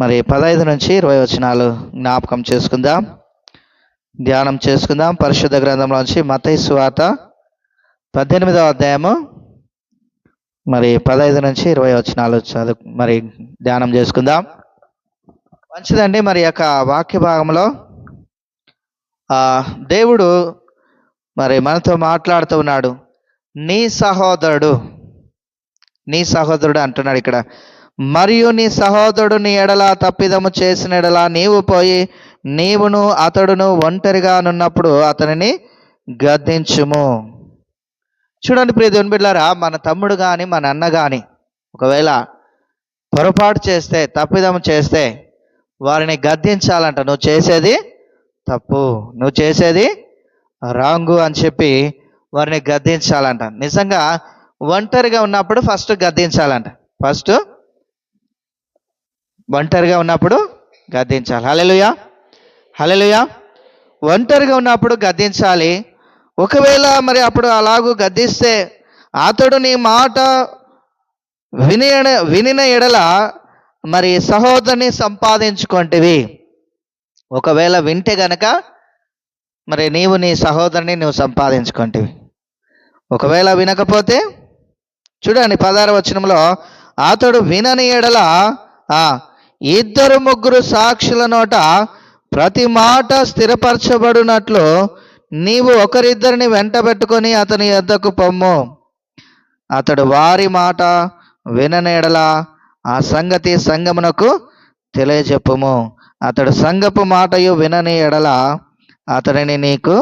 మరి పదహైదు నుంచి ఇరవై వచనాలు జ్ఞాపకం చేసుకుందాం. ధ్యానం చేసుకుందాం. పరిశుద్ధ గ్రంథంలోంచి మతయి సువార్త పద్దెనిమిదవ అధ్యాయము మరి పదహైదు నుంచి ఇరవై వచనాలు చదువు మరి ధ్యానం చేసుకుందాం. మంచిదండి మరి యొక్క వాక్య భాగంలో దేవుడు మరి మనతో మాట్లాడుతూ ఉన్నాడు. నీ సహోదరుడు నీ సహోదరుడు అంటున్నాడు ఇక్కడ. మరియు నీ సహోదరుడు నీ ఎడల తప్పిదము చేసిన ఎడల నీవు పోయి నీవును అతడును ఒంటరిగా నున్నప్పుడు అతనిని గద్దించుము. చూడండి ప్రియ దేవుని బిడ్డారా మన తమ్ముడు కానీ మన అన్న కానీ ఒకవేళ పొరపాటు చేస్తే తప్పిదము చేస్తే వారిని గద్దించాలంట. నువ్వు చేసేది తప్పు నువ్వు చేసేది రాంగు అని చెప్పి వారిని గద్దించాలంట. నిజంగా ఒంటరిగా ఉన్నప్పుడు ఫస్ట్ గద్దించాలంట. ఫస్ట్ ఒంటరిగా ఉన్నప్పుడు గద్దించాలి. హలెలుయా హలెలుయా ఒంటరిగా ఉన్నప్పుడు గద్దించాలి. ఒకవేళ మరి అప్పుడు అలాగూ గద్దిస్తే అతడు నీ మాట విని వినిన ఎడల మరి సహోదరిని సంపాదించుకుంటేవి. ఒకవేళ వింటే గనక మరి నీవు నీ సహోదరుని నువ్వు సంపాదించుకుంటేవి. ఒకవేళ వినకపోతే చూడండి పదార వచనంలో అతడు వినని ఎడల ఇద్దరు ముగ్గురు సాక్షుల నోట ప్రతి మాట స్థిరపరచబడినట్లు నీవు ఒకరిద్దరిని వెంట పెట్టుకొని అతని యొద్దకు పొమ్ము. అతడు వారి మాట వినని ఎడల ఆ సంగతి సంగమునకు తెలియజెప్పుము అతడు సంగపు మాటయు వినని ఎడల అతడిని నీకు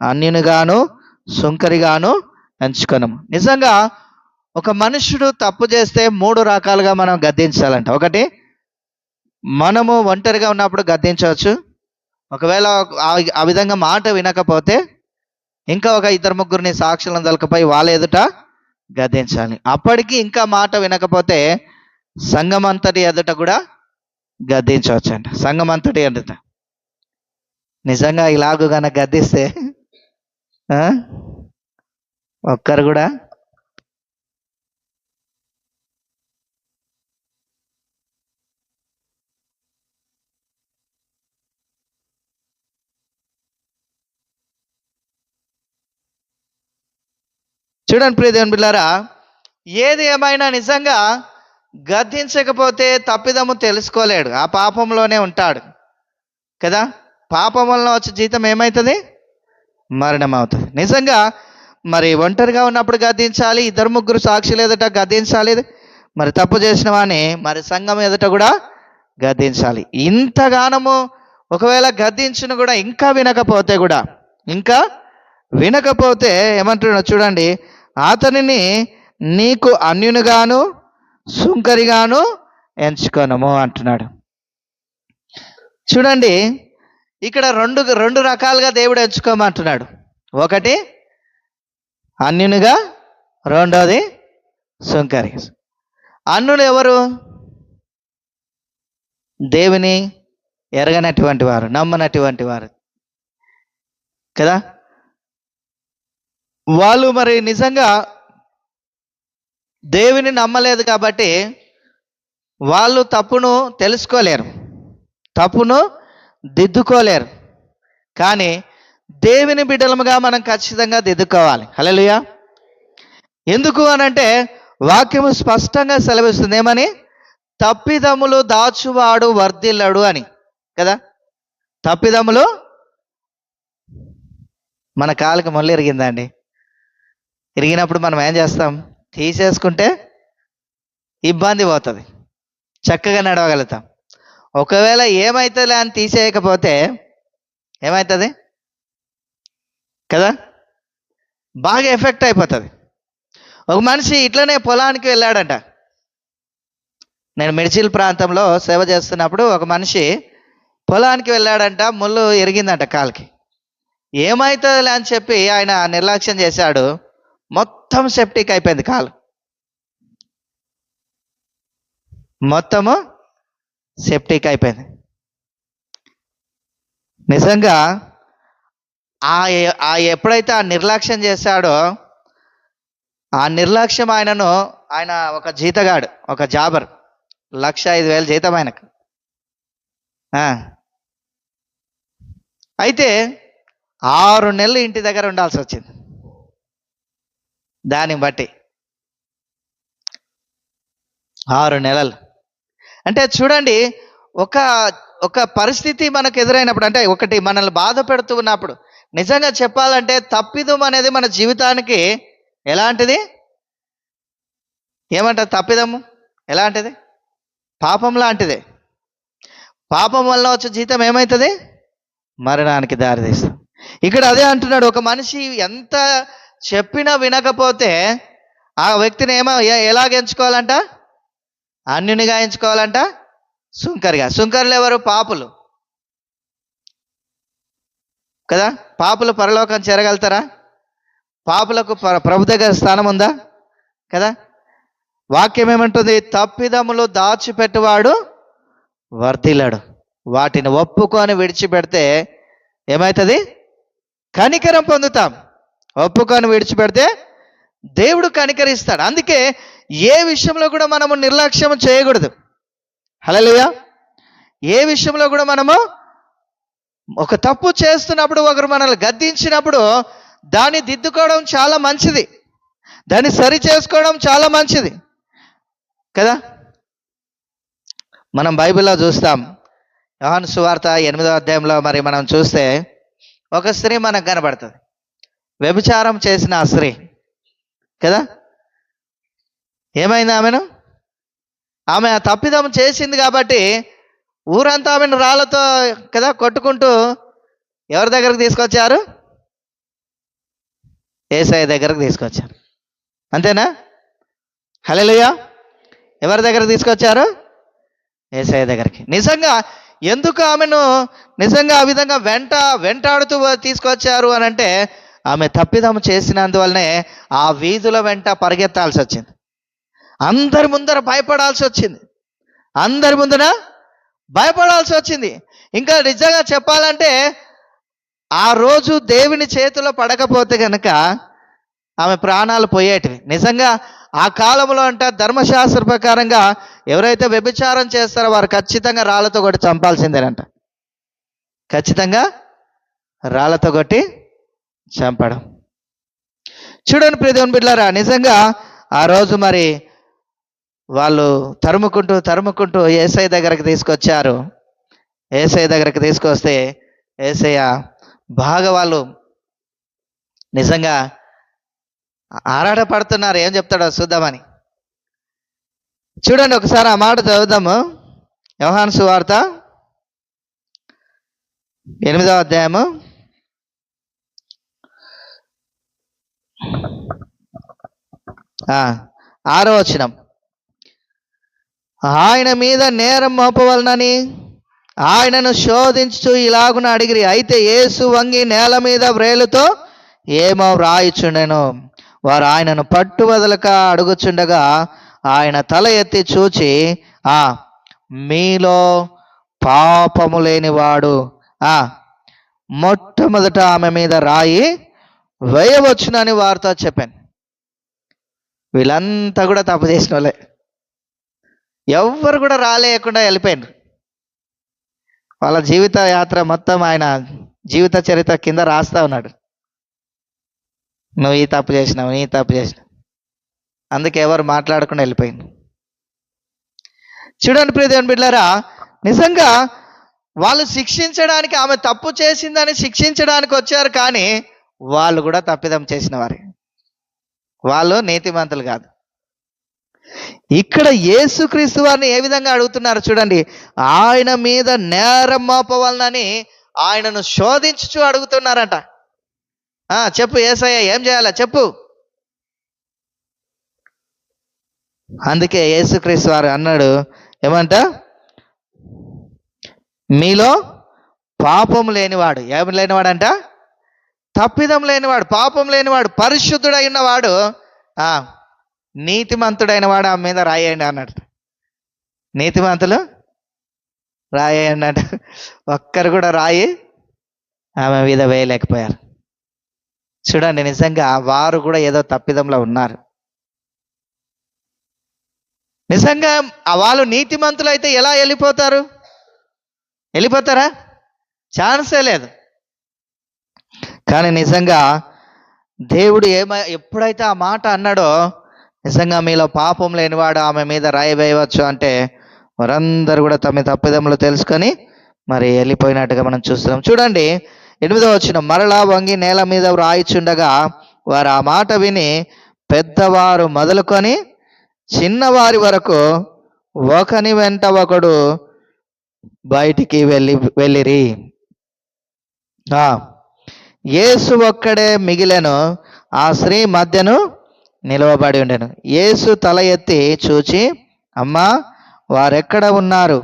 అన్యునిగాను సుంకరిగాను ఎంచుకొను నిజంగా ఒక మనుషుడు తప్పు చేస్తే మూడు రకాలుగా మనం గద్దించాలంట. ఒకటి మనము ఒంటరిగా ఉన్నప్పుడు గద్దించవచ్చు. ఒకవేళ ఆ- విధంగా మాట వినకపోతే ఇంకా ఒక ఇద్దరు ముగ్గురిని సాక్షులను దొలకపోయి వాళ్ళ ఎదుట గద్దించాలి. అప్పటికి ఇంకా మాట వినకపోతే సంఘమంతటి అంతటి ఎదుట కూడా గద్దించవచ్చు అంట సంఘమంతటి ఎదుట. నిజంగా ఇలాగు గనక గద్దిస్తే ఒక్కరు కూడా చూడండి ప్రియదేవుని బిళ్ళారా ఏది ఏమైనా నిజంగా గద్దించకపోతే తప్పిదము తెలుసుకోలేడు ఆ పాపంలోనే ఉంటాడు. కదా? పాపం వలన వచ్చే జీతం ఏమవుతుంది మరణం అవుతుంది నిజంగా మరి ఒంటరిగా ఉన్నప్పుడు గద్దించాలి ఇద్దరు ముగ్గురు సాక్షులు ఎదుట గద్దించాలి మరి తప్పు చేసిన వాడిని మరి సంఘం ఎదుట కూడా గద్దించాలి. ఇంతగానము ఒకవేళ గద్దించిన కూడా ఇంకా వినకపోతే కూడా ఇంకా వినకపోతే ఏమంటున్నాడు చూడండి అతనిని నీకు అన్యునిగాను సుంకరిగాను ఎంచుకొనము అంటున్నాడు. చూడండి ఇక్కడ రెండు రెండు రకాలుగా దేవుడు ఎంచుకోమంటున్నాడు. ఒకటి అన్యునిగా రెండోది సుంకరి. అన్నులు ఎవరు? దేవుని ఎరగనటువంటి వారు నమ్మనటువంటి వారు. కదా? వాళ్ళు మరి నిజంగా దేవుని నమ్మలేదు కాబట్టి వాళ్ళు తప్పును తెలుసుకోలేరు తప్పును దిద్దుకోలేరు. కానీ దేవుని బిడ్డలముగా మనం ఖచ్చితంగా దిద్దుకోవాలి. హల్లెలూయా. ఎందుకు అనంటే వాక్యము స్పష్టంగా సెలవిస్తుంది. ఏమని? తప్పిదములు దాచువాడు వర్ధిల్లడు అని. కదా? తప్పిదములు మన కాలుకి మళ్ళీ ఇరిగిందండి ఇరిగినప్పుడు మనం ఏం చేస్తాం? తీసేసుకుంటే ఇబ్బంది పోతుంది. చక్కగా నడవగలుగుతాం. ఒకవేళ ఏమవుతుందిలే అని తీసేయకపోతే ఏమవుతుంది కదా? బాగా ఎఫెక్ట్ అయిపోతుంది. ఒక మనిషి ఇట్లనే పొలానికి వెళ్ళాడంట. నేను మిడిచిల్ ప్రాంతంలో సేవ చేస్తున్నప్పుడు ఒక మనిషి పొలానికి వెళ్ళాడంట ముళ్ళు ఎరిగిందంట కాలుకి. ఏమవుతుందిలే అని చెప్పి ఆయన నిర్లక్ష్యం చేశాడు. మొత్తం సెప్టిక్ అయిపోయింది కాలు. మొత్తము సెప్టిక్ అయిపోయింది. నిజంగా ఆ ఆ ఎప్పుడైతే ఆ నిర్లక్ష్యం చేశాడో ఆ నిర్లక్ష్యం ఆయనను ఆయన ఒక జీతగాడు ఒక జాబర్ లక్ష ఐదు వేలు జీతం ఆయనకు. అయితే ఆరు నెలలు ఇంటి దగ్గర ఉండాల్సి వచ్చింది. దాన్ని బట్టి. ఆరు నెలలు. అంటే చూడండి ఒక ఒక పరిస్థితి మనకు ఎదురైనప్పుడు అంటే ఒకటి మనల్ని బాధ పెడుతూ ఉన్నప్పుడు నిజంగా చెప్పాలంటే తప్పిదం అనేది మన జీవితానికి ఎలాంటిది? ఏమంటారు తప్పిదము? ఎలాంటిది? పాపం లాంటిదే. పాపం వల్ల వచ్చే జీతం ఏమవుతుంది మరణానికి దారితీస్తుంది. ఇక్కడ అదే అంటున్నాడు ఒక మనిషి ఎంత చెప్పినా వినకపోతే ఆ వ్యక్తిని ఏమో ఎలాగ ఎంచుకోవాలంట అన్యునిగా ఎంచుకోవాలంట సుంకరిగా. సుంకరులు ఎవరు? పాపులు. కదా? పాపులు పరలోకం చేరగలుగుతారా? పాపులకు ప్ర ప్రభు దగ్గర స్థానం ఉందా? కదా? వాక్యం ఏమంటుంది తప్పిదములు దాచిపెట్టువాడు వర్ధిల్లాడు. వాటిని ఒప్పుకొని విడిచిపెడితే ఏమవుతుంది కనికరం పొందుతాం. ఒప్పుకొని విడిచిపెడితే దేవుడు కనికరిస్తాడు. అందుకే ఏ విషయంలో కూడా మనము నిర్లక్ష్యం చేయకూడదు. హలోయా ఏ విషయంలో కూడా మనము ఒక తప్పు చేస్తున్నప్పుడు ఒకరు మనల్ని గద్దించినప్పుడు దాన్ని దిద్దుకోవడం చాలా మంచిది. దాన్ని సరి చేసుకోవడం చాలా మంచిది. కదా? మనం బైబిల్లో చూస్తాం. యోహాను సువార్త ఎనిమిదో అధ్యాయంలో మరి మనం చూస్తే ఒక స్త్రీ మనకు కనబడుతుంది. వ్యభిచారం చేసిన ఆ స్త్రీ. కదా? ఏమైంది ఆమెను? ఆమె ఆ తప్పిదం చేసింది కాబట్టి ఊరంతా ఆమెను రాళ్ళతో కదా కొట్టుకుంటూ ఎవరి దగ్గరకు తీసుకొచ్చారు? ఏసఐ దగ్గరకు తీసుకొచ్చారు. అంతేనా? హలోయా ఎవరి దగ్గరకు తీసుకొచ్చారు? ఏసఐ దగ్గరికి. నిజంగా ఎందుకు ఆమెను నిజంగా ఆ విధంగా వెంట వెంటాడుతూ తీసుకొచ్చారు అని అంటే ఆమె తప్పిదం చేసినందువల్లనే ఆ వీధుల వెంట పరిగెత్తాల్సి వచ్చింది. అందరి ముందర భయపడాల్సి వచ్చింది. అందరి ముందర భయపడాల్సి వచ్చింది. ఇంకా నిజంగా చెప్పాలంటే ఆ రోజు దేవుని చేతిలో పడకపోతే కనుక ఆమె ప్రాణాలు పోయేటివి. నిజంగా ఆ కాలంలో అంట ధర్మశాస్త్ర ప్రకారంగా ఎవరైతే వ్యభిచారం చేస్తారో వారు ఖచ్చితంగా రాళ్ళతో కొట్టి చంపాల్సిందేనంట. ఖచ్చితంగా రాళ్ళతో కొట్టి చంపడం. చూడండి ప్రదేవుని బిడ్డారా నిజంగా ఆ రోజు మరి వాళ్ళు తరుముకుంటూ తరుముకుంటూ ఏసఐ దగ్గరకు తీసుకొచ్చారు. ఏసఐ దగ్గరకు తీసుకొస్తే ఏసయ్య బాగా వాళ్ళు నిజంగా ఆరాటపడుతున్నారు. ఏం చెప్తాడో చూద్దామని. చూడండి ఒకసారి ఆ మాట చదువుదాము. యోహాను సువార్త ఎనిమిదవ అధ్యాయము ఆరో వచనం. ఆయన మీద నేరం మోపవలనని ఆయనను శోధించు ఇలాగున అడిగిరి అయితే యేసు వంగి నేల మీద వ్రేలుతో ఏమో వ్రాయిచుండెను? వారు ఆయనను పట్టు వదలక అడుగుచుండగా ఆయన తల ఎత్తి చూచి ఆ మీలో పాపము లేనివాడు ఆ మొట్టమొదట ఆమె మీద రాయి వేయవచ్చునని వారితో చెప్పాను. వీళ్ళంతా కూడా తప్పు చేసిన వాళ్ళే ఎవ్వరు కూడా రాలేయకుండా వెళ్ళిపోయారు వాళ్ళ జీవిత యాత్ర మొత్తం ఆయన జీవిత చరిత్ర కింద రాస్తా ఉన్నాడు. నువ్వు ఈ తప్పు చేసినావు నీ తప్పు చేసినావు. అందుకే ఎవరు మాట్లాడకుండా వెళ్ళిపోయింది చూడండి ప్రియదేవన్ బిడ్డారా నిజంగా వాళ్ళు శిక్షించడానికి ఆమె తప్పు చేసిందని శిక్షించడానికి వచ్చారు కానీ వాళ్ళు కూడా తప్పిదం చేసిన వారే. వాళ్ళు నీతిమంతులు కాదు. ఇక్కడ యేసుక్రీస్తు వారిని ఏ విధంగా అడుగుతున్నారు చూడండి. ఆయన మీద నేరం మోపవలనని ఆయనను శోధించుచు అడుగుతున్నారంట. చెప్పు ఏసయ్య ఏం చేయాలా? చెప్పు. అందుకే యేసుక్రీస్తు వారు అన్నాడు ఏమంట? మీలో పాపం లేనివాడు ఏమి లేనివాడంట? తప్పిదం లేనివాడు పాపం లేనివాడు పరిశుద్ధుడైన వాడు నీతిమంతుడైన వాడు ఆ మీద రాయండి అన్నాడు. నీతిమంతులు? రాయండి అంట ఒక్కరు కూడా రాయి ఆమె మీద వేయలేకపోయారు. చూడండి నిజంగా వారు కూడా ఏదో తప్పిదంలో ఉన్నారు. నిజంగా వాళ్ళు నీతిమంతులు అయితే ఎలా వెళ్ళిపోతారు? వెళ్ళిపోతారా? ఛాన్సే లేదు. కానీ నిజంగా దేవుడు ఏమ ఎప్పుడైతే ఆ మాట అన్నాడో నిజంగా మీలో పాపం లేనివాడు ఆమె మీద రాయి వేయవచ్చు అంటే వారందరూ కూడా తమ తప్పిదములు తెలుసుకొని మరి వెళ్ళిపోయినట్టుగా మనం చూస్తున్నాం. చూడండి ఎనిమిదో వచ్చిన మరలా వంగి నేల మీద రాయిచుండగా వారు ఆ మాట విని పెద్దవారు మొదలుకొని చిన్నవారి వరకు ఒకని వెంట ఒకడు బయటికి వెళ్ళి వెళ్ళిరి. ఆ, యేసు ఒక్కడే మిగిలెను ఆ స్త్రీ మధ్యను నిలవబడి ఉండెను. యేసు తల ఎత్తి చూచి అమ్మా వారెక్కడ ఉన్నారు?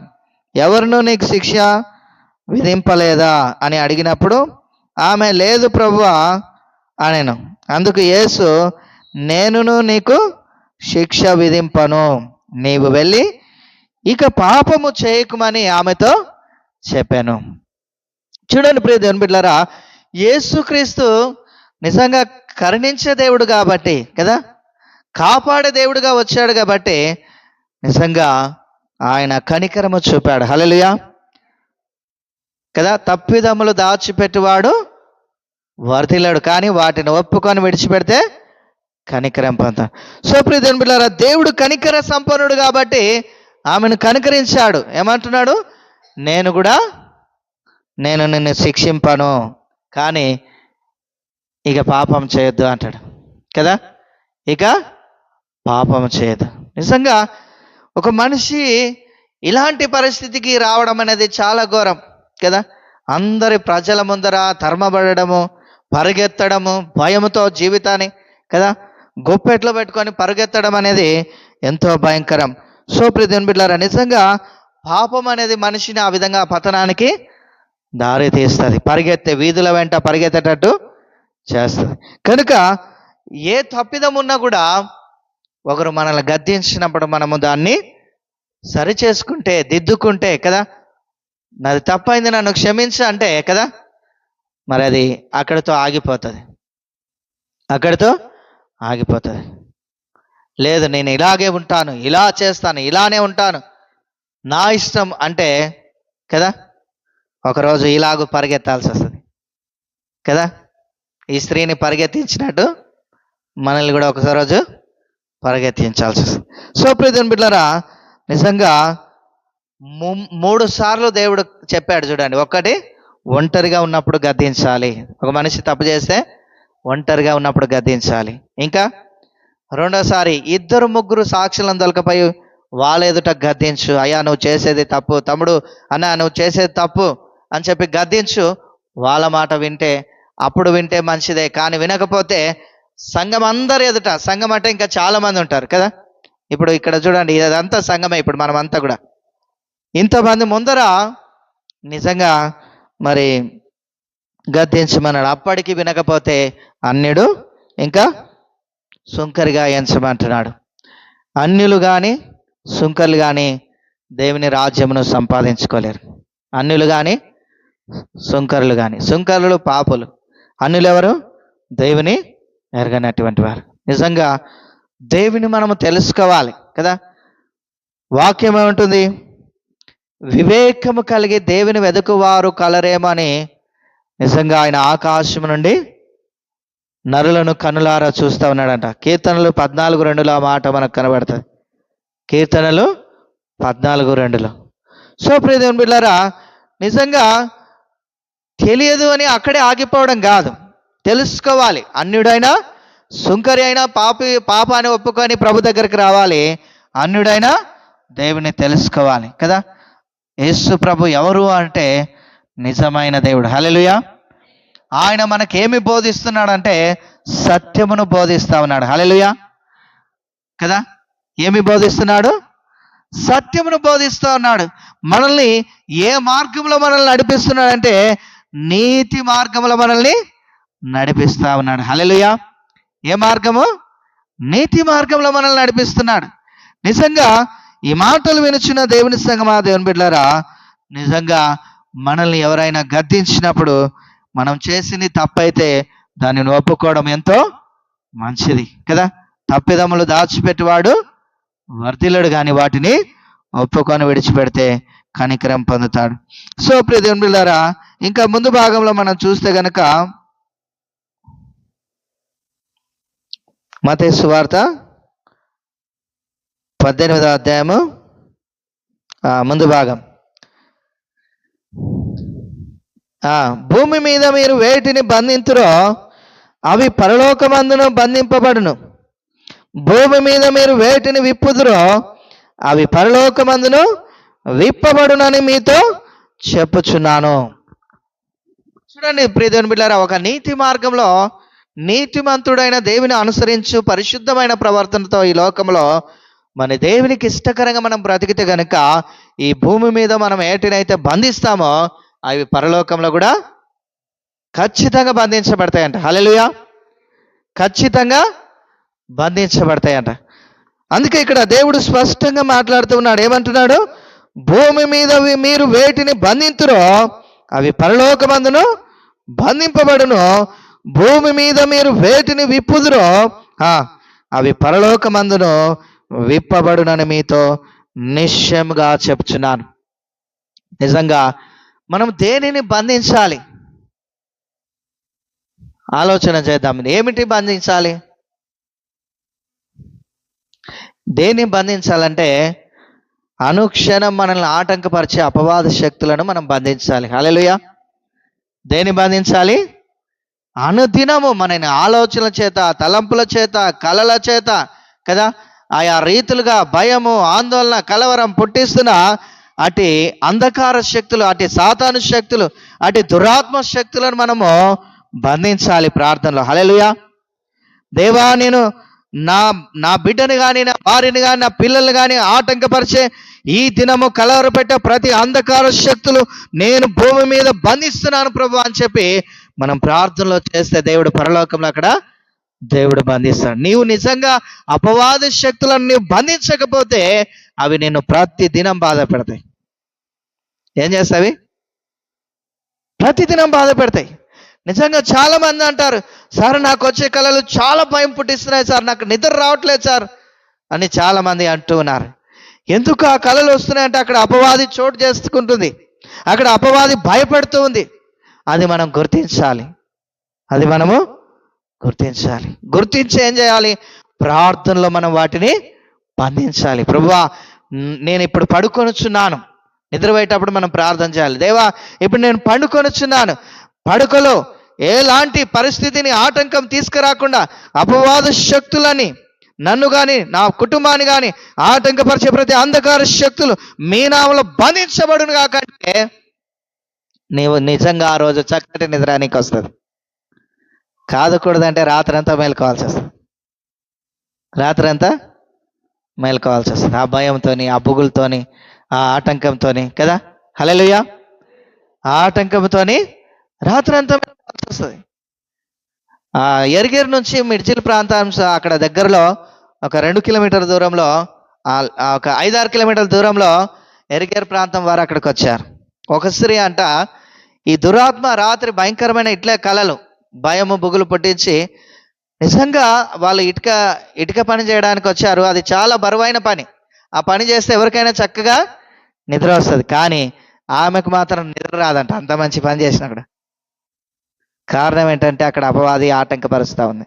ఎవరినూ నీకు శిక్ష విధింపలేదా? అని అడిగినప్పుడు ఆమె లేదు ప్రభువా అనేను. అందుకు యేసు నేనును నీకు శిక్ష విధింపను. నీవు వెళ్ళి ఇక పాపము చేయకుమని ఆమెతో చెప్పాను. చూడండి ప్రియ దేవుని బిడ్డలారా యేసుక్రీస్తు నిజంగా కరుణించే దేవుడు కాబట్టి కదా? కాపాడే దేవుడుగా వచ్చాడు కాబట్టి నిజంగా ఆయన కనికరము చూపాడు. హలలుయా కదా? తప్పిదమ్ములు దాచిపెట్టువాడు వర్ధిల్లాడు. కానీ వాటిని ఒప్పుకొని విడిచిపెడితే కనికరం పొందుతాడు. సో ప్రియ దేవుడు కనికర సంపన్నుడు కాబట్టి ఆమెను కనికరించాడు. ఏమంటున్నాడు? నేను కూడా నేను నిన్ను శిక్షింపను. కానీ ఇక పాపం చేయొద్దు అంటాడు. కదా? ఇక పాపం చేయదు నిజంగా ఒక మనిషి ఇలాంటి పరిస్థితికి రావడం అనేది చాలా ఘోరం. కదా? అందరి ప్రజల ముందర ధర్మపడము పరిగెత్తడము భయముతో జీవితాన్ని కదా? గొప్పెట్లో పెట్టుకొని పరిగెత్తడం అనేది ఎంతో భయంకరం. సో ప్రతిని బిడ్డారా నిజంగా పాపం అనేది మనిషిని ఆ విధంగా పతనానికి దారి తీస్తుంది పరిగెత్తే వీధుల వెంట పరిగెత్తేటట్టు చేస్తుంది. కనుక ఏ తప్పిదం ఉన్నా కూడా ఒకరు మనల్ని గద్దించినప్పుడు మనము దాన్ని సరి చేసుకుంటే దిద్దుకుంటే కదా? నాది తప్పైంది నన్ను క్షమించు అంటే కదా? మరి అది అక్కడితో ఆగిపోతుంది. అక్కడితో ఆగిపోతుంది. లేదు నేను ఇలాగే ఉంటాను ఇలా చేస్తాను ఇలానే ఉంటాను. నా ఇష్టం అంటే కదా? ఒకరోజు ఇలాగూ పరిగెత్తాల్సి వస్తుంది. కదా? ఈ స్త్రీని పరిగెత్తించినట్టు మనల్ని కూడా ఒకసారి రోజు పరిగెత్తించాల్సి వస్తుంది. సో ప్రియన్ బిడ్డరా నిజంగా మూడు సార్లు దేవుడు చెప్పాడు చూడండి. ఒకటి ఒంటరిగా ఉన్నప్పుడు గద్దించాలి. ఒక మనిషి తప్పు చేస్తే ఒంటరిగా ఉన్నప్పుడు గద్దించాలి. ఇంకా రెండోసారి ఇద్దరు ముగ్గురు సాక్షులను దొలకపోయి వాళ్ళ ఎదుట గద్దించు. అయ్యా నువ్వు చేసేది తప్పు. తమ్ముడు అన్నా నువ్వు చేసేది తప్పు. అని చెప్పి గద్దించు. వాళ్ళ మాట వింటే అప్పుడు వింటే మంచిదే. కానీ వినకపోతే సంఘం అందరు ఎదుట సంఘం అంటే ఇంకా చాలామంది ఉంటారు కదా. ఇప్పుడు ఇక్కడ చూడండి ఇదంతా సంఘమే ఇప్పుడు మనం అంతా కూడా. ఇంతమంది ముందర నిజంగా మరి గద్దించమన్నాడు. అప్పటికి వినకపోతే అన్యుడు ఇంకా సుంకరిగా ఎంచమంటున్నాడు. అన్యులు కానీ సుంకర్లు కానీ దేవుని రాజ్యమును సంపాదించుకోలేరు. అన్యులు కానీ సుంకరులు కానీ సుంకరులు పాపులు. అన్యులు ఎవరు దేవుని ఎరగనటువంటి వారు. నిజంగా దేవుని మనము తెలుసుకోవాలి కదా. వాక్యం ఏముంటుంది వివేకము కలిగి దేవుని వెదకువారు కలరేమో అని నిజంగా ఆయన ఆకాశం నుండి నరులను కనులారా చూస్తూ ఉన్నాడంట. కీర్తనలు పద్నాలుగు రెండులో మాట మనకు కనబడుతుంది. కీర్తనలు పద్నాలుగు రెండులో. సో ప్రియదేవుని బిళ్ళారా నిజంగా తెలియదు అని అక్కడే ఆగిపోవడం కాదు. తెలుసుకోవాలి. అన్యుడైనా సుంకరి అయినా పాపి పాప అని ఒప్పుకొని ప్రభు దగ్గరికి రావాలి. అన్యుడైనా దేవుని తెలుసుకోవాలి కదా? యేసు ప్రభు ఎవరు అంటే నిజమైన దేవుడు. హల్లెలూయా. ఆయన మనకేమి బోధిస్తున్నాడంటే సత్యమును బోధిస్తా ఉన్నాడు. హల్లెలూయా. కదా? ఏమి బోధిస్తున్నాడు? సత్యమును బోధిస్తూ ఉన్నాడు. మనల్ని ఏ మార్గంలో మనల్ని నడిపిస్తున్నాడంటే నీతి మార్గంలో మనల్ని నడిపిస్తా ఉన్నాడు. హల్లెలూయా. ఏ మార్గము? నీతి మార్గంలో మనల్ని నడిపిస్తున్నాడు. నిజంగా ఈ మాటలు వినుచున్న దేవుని సంగమా దేవుని బిడ్డారా నిజంగా మనల్ని ఎవరైనా గద్దించినప్పుడు మనం చేసింది తప్పైతే దానిని ఒప్పుకోవడం ఎంతో మంచిది కదా? తప్పిదమ్ములు దాచిపెట్టేవాడు వర్ధిల్లడు కానీ వాటిని ఒప్పుకొని విడిచిపెడితే కనికరం పొందుతాడు. సో ప్రియదేవుని బిళ్ళారా ఇంకా ముందు భాగంలో మనం చూస్తే గనక మతేసు వార్త పద్దెనిమిదవ అధ్యాయము ముందు భాగం. భూమి మీద మీరు వేటిని బంధింతురో అవి పరలోకమందును బంధింపబడును. భూమి మీద మీరు వేటిని విప్పుదురో అవి పరలోకమందును విప్పబడునని మీతో చెప్పుచున్నాను. చూడండి ప్రియదేవుని బిడ్డారా ఒక నీతి మార్గంలో నీతిమంతుడైన దేవుని అనుసరించు పరిశుద్ధమైన ప్రవర్తనతో ఈ లోకంలో మన దేవునికి ఇష్టకరంగా మనం బ్రతికితే గనుక ఈ భూమి మీద మనం ఏటినైతే బంధిస్తామో అవి పరలోకంలో కూడా ఖచ్చితంగా బంధించబడతాయంట. హల్లెలూయా. ఖచ్చితంగా బంధించబడతాయంట. అందుకే ఇక్కడ దేవుడు స్పష్టంగా మాట్లాడుతూ ఉన్నాడు. ఏమంటున్నాడు? భూమి మీద మీరు వేటిని బంధింతురో అవి పరలోకమందును బంధింపబడును. భూమి మీద మీరు వేటిని విప్పుదురో అవి పరలోకమందును విప్పబడునని మీతో నిశ్చయముగా చెప్తున్నాను నిజంగా మనం దేనిని బంధించాలి? ఆలోచన చేద్దాం. ఏమిటి బంధించాలి? దేన్ని బంధించాలంటే అనుక్షణం మనల్ని ఆటంకపరిచే అపవాద శక్తులను మనం బంధించాలి. హల్లెలూయా. దేన్ని బంధించాలి? అనుదినము మన ఆలోచనల చేత తలంపుల చేత కలల చేత కదా? ఆయా రీతులుగా భయము ఆందోళన కలవరం పుట్టిస్తున్న అటు అంధకార శక్తులు అటు సాతాను శక్తులు అటు దురాత్మ శక్తులను మనము బంధించాలి ప్రార్థనలో. హలెలుయా దేవా నేను నా నా బిడ్డని కానీ నా భార్యను కానీ నా పిల్లల్ని కానీ ఆటంకపరిచే ఈ దినము కలవరపెట్టే ప్రతి అంధకార శక్తులు నేను భూమి మీద బంధిస్తున్నాను ప్రభు అని చెప్పి మనం ప్రార్థనలో చేస్తే దేవుడు పరలోకంలో అక్కడ దేవుడు బంధిస్తాడు. నీవు నిజంగా అపవాద శక్తులను నీవు బంధించకపోతే అవి నేను ప్రతి దినం బాధ పెడతాయి. ఏం చేస్తావి? ప్రతిదినం బాధ పెడతాయి. నిజంగా చాలా మంది అంటారు సార్ నాకు వచ్చే కళలు చాలా భయం పుట్టిస్తున్నాయి సార్ నాకు నిద్ర రావట్లేదు సార్ అని చాలా మంది అంటూ ఉన్నారు. ఎందుకు ఆ కళలు వస్తున్నాయంటే అక్కడ అపవాది చోటు చేసుకుంటుంది. అక్కడ అపవాది భయపడుతూ ఉంది. అది మనం గుర్తించాలి. అది మనము గుర్తించాలి. గుర్తించి ఏం చేయాలి? ప్రార్థనలో మనం వాటిని బంధించాలి. ప్రభువా నేను ఇప్పుడు పడుకొనుచున్నాను. నిద్రపోయేటప్పుడు మనం ప్రార్థన చేయాలి. దేవా ఇప్పుడు నేను పండుకొనుచున్నాను. పడుకలో ఎలాంటి పరిస్థితిని ఆటంకం తీసుకురాకుండా అపవాద శక్తులని నన్ను కానీ నా కుటుంబాన్ని కానీ ఆటంకపరిచే ప్రతి అంధకార శక్తులు మీ నామలో బంధించబడును కాకంటే నీవు నిజంగా ఆ రోజు చక్కటి నిద్ర నీకు వస్తుంది. కాదకూడదంటే రాత్రంతా మేలుకోవాల్సి వస్తుంది. రాత్రంతా మేలుకోవాల్సి వస్తుంది. ఆ భయంతోని ఆ బుగులతోని ఆ ఆటంకంతోని కదా? హల్లెలూయా! ఆ ఆటంకంతోని రాత్రంతా మేలుకోవాల్సి వస్తుంది. ఎరిగేరు నుంచి మిడ్జిల్ ప్రాంతం అక్కడ దగ్గరలో ఒక రెండు కిలోమీటర్ దూరంలో ఒక ఐదారు కిలోమీటర్ల దూరంలో ఎరిగేరు ప్రాంతం వారు అక్కడికి వచ్చారు. ఒక స్త్రీ అంట ఈ దురాత్మ రాత్రి భయంకరమైన ఇట్లే కలలు భయము బుగులు పుట్టించి నిజంగా వాళ్ళు ఇటుక ఇటుక పని చేయడానికి వచ్చారు. అది చాలా బరువైన పని. ఆ పని చేస్తే ఎవరికైనా చక్కగా నిద్ర వస్తుంది. కానీ ఆమెకు మాత్రం నిద్ర రాదంట. అంత మంచి పని చేసినప్పుడు కారణం ఏంటంటే అక్కడ అపవాది ఆటంకపరుస్తూ ఉంది.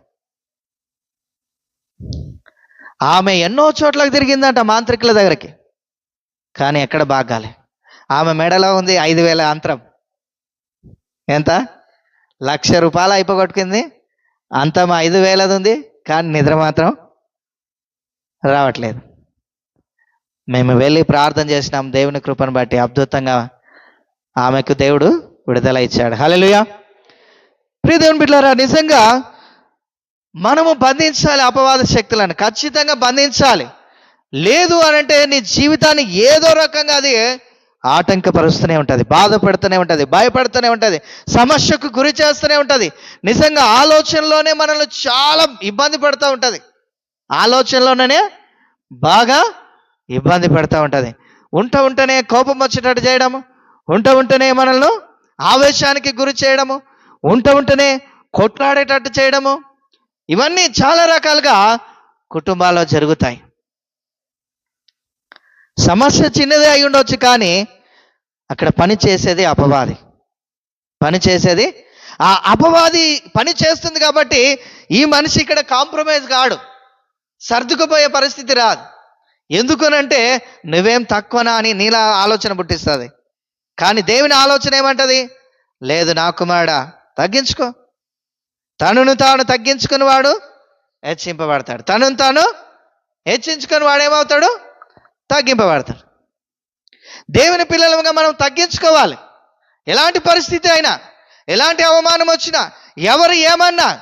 ఆమె ఎన్నో చోట్లకు తిరిగిందంట మాంత్రికుల దగ్గరికి. కానీ ఎక్కడ బాగాలే. ఆమె మెడలో ఉంది ఐదు వేల అంతరం. ఎంత? లక్ష రూపాయలు అయిపోగొట్టుకుంది. అంతం ఐదు వేలది ఉంది కానీ నిద్ర మాత్రం రావట్లేదు. మేము వెళ్ళి ప్రార్థన చేసినాం దేవుని కృపను బట్టి అద్భుతంగా ఆమెకు దేవుడు విడుదల ఇచ్చాడు. హలో ప్రియదేవుని బిడ్డారా నిజంగా మనము బంధించాలి అపవాద శక్తులను ఖచ్చితంగా బంధించాలి. లేదు అని అంటే నీ జీవితాన్ని ఏదో రకంగా అది ఆటంకపరుస్తూనే ఉంటుంది బాధ పెడుతూనే ఉంటుంది భయపడుతూనే ఉంటుంది సమస్యకు గురి చేస్తూనే ఉంటుంది. నిజంగా ఆలోచనలోనే మనల్ని చాలా ఇబ్బంది పెడుతూ ఉంటుంది. ఆలోచనలోనే బాగా ఇబ్బంది పెడతా ఉంటుంది. ఉంట ఉంటేనే కోపం వచ్చేటట్టు చేయడము ఉంట ఉంటేనే మనల్ని ఆవేశానికి గురి చేయడము ఉంట ఉంటేనే కొట్లాడేటట్టు చేయడము. ఇవన్నీ చాలా రకాలుగా కుటుంబాల్లో జరుగుతాయి. సమస్య చిన్నదే అయి ఉండొచ్చు కానీ అక్కడ పని చేసేది అపవాది. పని చేసేది ఆ అపవాది పని చేస్తుంది కాబట్టి ఈ మనిషి ఇక్కడ కాంప్రమైజ్ కాడు. సర్దుకుపోయే పరిస్థితి రాదు. ఎందుకనంటే నువ్వేం తక్కువనా అని నీలా ఆలోచన పుట్టిస్తుంది. కానీ దేవుని ఆలోచన ఏమంటది? లేదు నా కుమారుడా తగ్గించుకో. తనను తాను తగ్గించుకుని వాడు హెచ్చింపబడతాడు. తనను తాను హెచ్చించుకుని వాడు ఏమవుతాడు తగ్గింపబడతాడు. దేవుని పిల్లలుగా మనం తగ్గించుకోవాలి. ఎలాంటి పరిస్థితి అయినా ఎలాంటి అవమానం వచ్చినా ఎవరు ఏమన్నా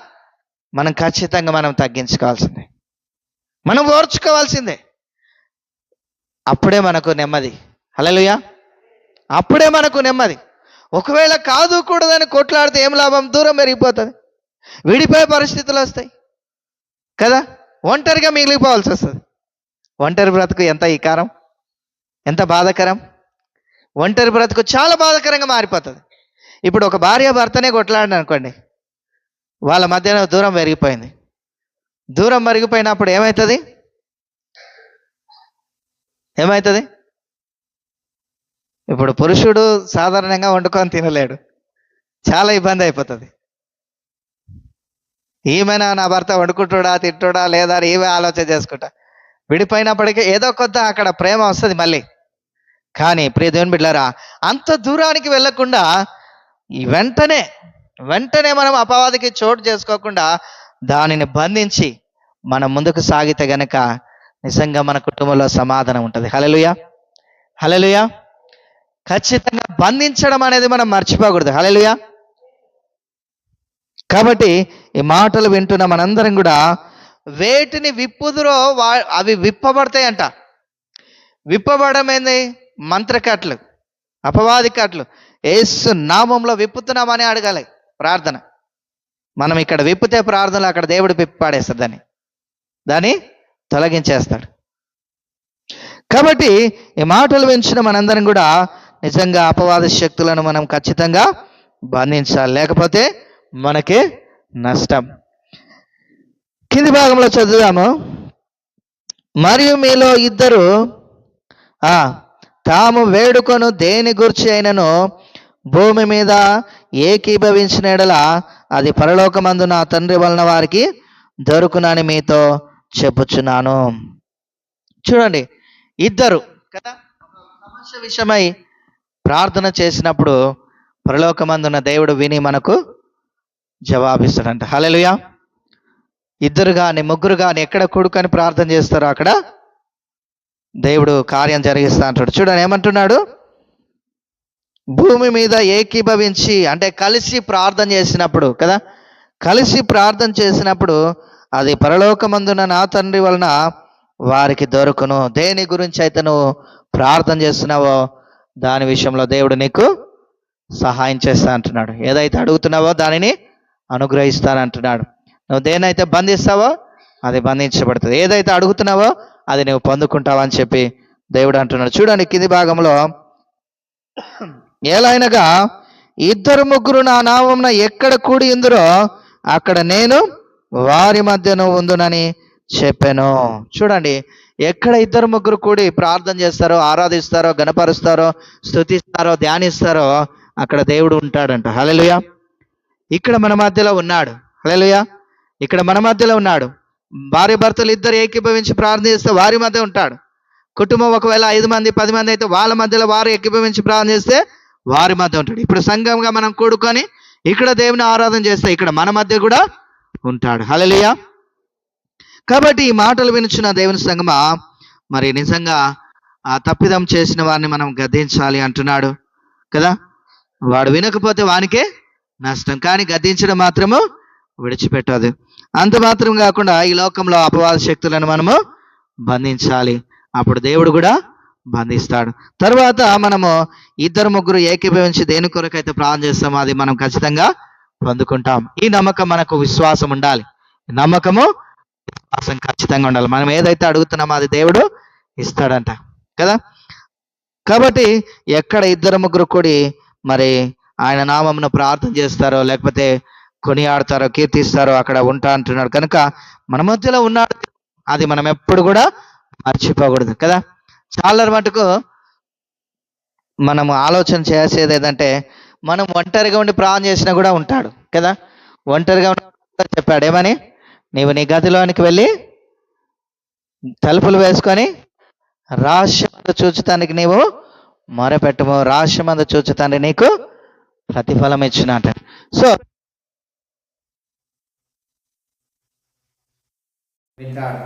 మనం ఖచ్చితంగా మనం తగ్గించుకోవాల్సిందే. మనం ఓర్చుకోవాల్సిందే. అప్పుడే మనకు నెమ్మది. హల్లెలూయా. అప్పుడే మనకు నెమ్మది. ఒకవేళ కాదు కూడదని కొట్లాడితే ఏం లాభం? దూరం పెరిగిపోతుంది. విడిపోయే పరిస్థితులు వస్తాయి. కదా? ఒంటరిగా మిగిలిపోవాల్సి వస్తుంది. ఒంటరి బ్రతుకు ఎంత ఈకారం ఎంత బాధకరం? ఒంటరి బ్రతుకు చాలా బాధాకరంగా మారిపోతుంది. ఇప్పుడు ఒక భార్య భర్తనే కొట్లాడిన అనుకోండి. వాళ్ళ మధ్యన దూరం పెరిగిపోయింది. దూరం పెరిగిపోయినప్పుడు ఏమవుతుంది ఏమవుతుంది ఇప్పుడు పురుషుడు సాధారణంగా వండుకొని తినలేడు. చాలా ఇబ్బంది అయిపోతుంది. ఈమెనా నా భర్త వండుకుంటాడా తిట్టుడా లేదా అని ఈమె ఆలోచన చేసుకుంటా. విడిపోయినప్పటికీ ఏదో కొంత అక్కడ ప్రేమ వస్తుంది మళ్ళీ. కానీ ప్రియ దేవుని బిడ్డారా అంత దూరానికి వెళ్ళకుండా వెంటనే వెంటనే మనం అపవాదికి చోటు చేసుకోకుండా దానిని బంధించి మనం ముందుకు సాగితే గనక నిజంగా మన కుటుంబంలో సమాధానం ఉంటుంది. హలలుయా హలలుయా ఖచ్చితంగా బంధించడం అనేది మనం మర్చిపోకూడదు. హలలుయా కాబట్టి ఈ మాటలు వింటున్న మనందరం కూడా వేటిని విప్పుదురో వా అవి విప్పబడతాయంట. విప్పబడడం ఏంది? మంత్రకట్లు అపవాది కట్లు. ఏసు నామంలో విప్పుతున్నామని అడగాలి. ప్రార్థన. మనం ఇక్కడ విప్పితే ప్రార్థనలు అక్కడ దేవుడు విప్పాడేస్తాడు దాన్ని. దాన్ని తొలగించేస్తాడు. కాబట్టి ఈ మాటలు వించిన మనందరం కూడా నిజంగా అపవాద శక్తులను మనం ఖచ్చితంగా బంధించాలి. లేకపోతే మనకి నష్టం. కింది భాగంలో చదువుదాము. మరియు మీలో ఇద్దరు తాము వేడుకొను దేని గురించి అయినను భూమి మీద ఏకీభవించిన ఎడల అది పరలోకమందు నా తండ్రి వలన వారికి దొరుకునని మీతో చెప్పుచున్నాను. చూడండి ఇద్దరు కదా? సమస్య విషయమై ప్రార్థన చేసినప్పుడు పరలోకమందున్న దేవుడు విని మనకు జవాబిస్తాడంట. హలలుయా ఇద్దరు కానీ ముగ్గురు కానీ ఎక్కడ కూడుకొని ప్రార్థన చేస్తారో అక్కడ దేవుడు కార్యం జరిగిస్తా అంటాడు. చూడండి ఏమంటున్నాడు? భూమి మీద ఏకీభవించి అంటే కలిసి ప్రార్థన చేసినప్పుడు కదా? కలిసి ప్రార్థన చేసినప్పుడు అది పరలోకమందున నా తండ్రి వలన వారికి దొరుకును. దేని గురించి అయితే నువ్వు ప్రార్థన చేస్తున్నావో దాని విషయంలో దేవుడు నీకు సహాయం చేస్తా అంటున్నాడు. ఏదైతే అడుగుతున్నావో దానిని అనుగ్రహిస్తానంటున్నాడు. నువ్వు దేనైతే బంధిస్తావో అది బంధించబడుతుంది. ఏదైతే అడుగుతున్నావో అది నువ్వు పొందుకుంటావని చెప్పి దేవుడు అంటున్నాడు. చూడండి కింది భాగంలో ఏలైనగా ఇద్దరు ముగ్గురు నా నామంన ఎక్కడ కూడి ఉందరో అక్కడ నేను వారి మధ్యను ఉందునని చెప్పాను. చూడండి ఎక్కడ ఇద్దరు ముగ్గురు కూడి ప్రార్థన చేస్తారో ఆరాధిస్తారో గణపరుస్తారో స్తుతిస్తారో ధ్యానిస్తారో అక్కడ దేవుడు ఉంటాడంట. హలలుయ ఇక్కడ మన మధ్యలో ఉన్నాడు. హలలుయ ఇక్కడ మన మధ్యలో ఉన్నాడు. భార్య భర్తలు ఇద్దరు ఏకీభవించి ప్రార్థన చేస్తే వారి మధ్య ఉంటాడు. కుటుంబం ఒకవేళ ఐదు మంది పది మంది అయితే వాళ్ళ మధ్యలో వారు ఏకీభవించి ప్రార్థన చేస్తే వారి మధ్య ఉంటాడు. ఇప్పుడు సంఘంగా మనం కూడుకొని ఇక్కడ దేవుని ఆరాధన చేస్తే ఇక్కడ మన మధ్య కూడా ఉంటాడు. హలలియా కాబట్టి ఈ మాటలు వినుచున్న దేవుని సంగమా మరి నిజంగా ఆ తప్పిదం చేసిన వారిని మనం గద్దించాలి అంటున్నాడు కదా? వాడు వినకపోతే వానికే నష్టం కానీ గద్దించడం మాత్రము విడిచిపెట్టదు. అంత మాత్రం కాకుండా ఈ లోకంలో అపవాద శక్తులను మనము బంధించాలి. అప్పుడు దేవుడు కూడా బంధిస్తాడు. తర్వాత మనము ఇద్దరు ముగ్గురు ఏకీభవించి దేని కొరకైతే ప్రార్థన చేస్తామో అది మనం ఖచ్చితంగా పొందుకుంటాం. ఈ నమ్మకం మనకు విశ్వాసం ఉండాలి. నమ్మకము విశ్వాసం ఖచ్చితంగా ఉండాలి. మనం ఏదైతే అడుగుతున్నామో అది దేవుడు ఇస్తాడంట. కదా? కాబట్టి ఎక్కడ ఇద్దరు ముగ్గురు కూడి మరి ఆయన నామమును ప్రార్థన చేస్తారో లేకపోతే కొనియాడతారో కీర్తిస్తారో అక్కడ ఉంటా అంటున్నాడు. కనుక మన మధ్యలో ఉన్నాడు అది మనం ఎప్పుడు కూడా మర్చిపోకూడదు. కదా? చాలా మటుకు మనం ఆలోచన చేసేది ఏదంటే మనం ఒంటరిగా ఉండి ప్రాణం చేసినా కూడా ఉంటాడు. కదా? ఒంటరిగా ఉండి చెప్పాడు. ఏమని? నీవు నీ గదిలోనికి వెళ్ళి తలుపులు వేసుకొని రహస్యమందు చూచటానికి నీవు మొరపెట్టము. రహస్యమందు చూచటానికి నీకు ప్రతిఫలం ఇచ్చినట్ట సో వింటాడు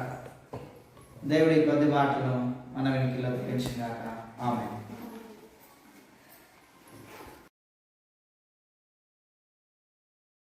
దేవుడి కొద్ది మాటలు మన వెనుకలో పెంచినాక ఆమె